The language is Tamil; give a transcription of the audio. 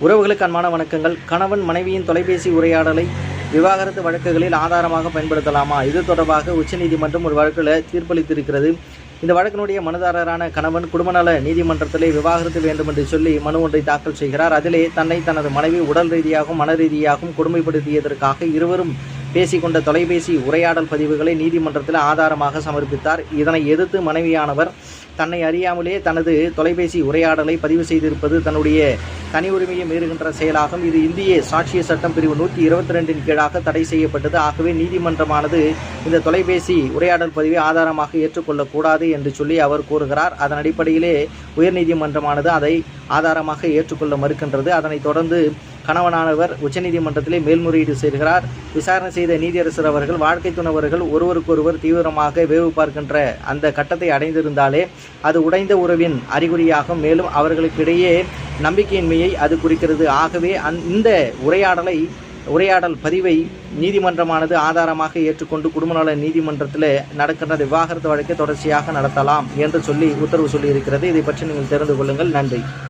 உறவுகளுக்கு அன்பான வணக்கங்கள். கணவன் மனைவியின் தொலைபேசி உரையாடலை விவாகரத்து வழக்குகளில் ஆதாரமாக பயன்படுத்தலாமா? இது தொடர்பாக உச்சநீதிமன்றம் ஒரு வழக்கில் தீர்ப்பளித்திருக்கிறது. இந்த வழக்கினுடைய மனுதாரரான கணவன் குடும்பநல நீதிமன்றத்திலே விவாகரத்து வேண்டும் என்று சொல்லி மனு ஒன்றை தாக்கல் செய்கிறார். அதிலே தன்னை தனது மனைவி உடல் ரீதியாகவும் மன ரீதியாகவும் கொடுமைப்படுத்தியதற்காக இருவரும் பேசிக்கொண்ட தொலைபேசி உரையாடல் பதிவுகளை நீதிமன்றத்தில் ஆதாரமாக சமர்ப்பித்தார். இதனை எதிர்த்து மனைவியானவர் தன்னை அறியாமலே தனது தொலைபேசி உரையாடலை பதிவு செய்திருப்பது தன்னுடைய தனி உரிமையை மீறுகின்ற செயலாகும். இது இந்திய சாட்சிய சட்டம் பிரிவு நூற்றி இருபத்தி ரெண்டின் கீழாக தடை செய்யப்பட்டது. ஆகவே நீதிமன்றமானது இந்த தொலைபேசி உரையாடல் பதிவை ஆதாரமாக ஏற்றுக்கொள்ளக்கூடாது என்று சொல்லி அவர் கூறுகிறார். அதன் அடிப்படையிலே உயர்நீதிமன்றமானது அதை ஆதாரமாக ஏற்றுக்கொள்ள மறுக்கின்றது. அதனைத் தொடர்ந்து கணவனானவர் உச்சநீதிமன்றத்திலே மேல்முறையீடு செய்கிறார். விசாரணை செய்த நீதியரசர் அவர்கள் வாழ்க்கை துணவர்கள் ஒருவருக்கொருவர் தீவிரமாக வேவு பார்க்கின்ற அந்த கட்டத்தை அடைந்திருந்தாலே அது உடைந்த உறவின் அறிகுறியாகும். மேலும் அவர்களுக்கிடையே நம்பிக்கையின்மையை அது குறிக்கிறது. ஆகவே அந் இந்த உரையாடலை உரையாடல் பதிவை நீதிமன்றமானது ஆதாரமாக ஏற்றுக்கொண்டு குடும்பநல நீதிமன்றத்தில் நடக்கின்ற விவாகரத்து வழக்கை தொடர்ச்சியாக நடத்தலாம் என்று சொல்லி உத்தரவு சொல்லியிருக்கிறது. இதை பற்றி நீங்கள் தெரிந்து கொள்ளுங்கள். நன்றி.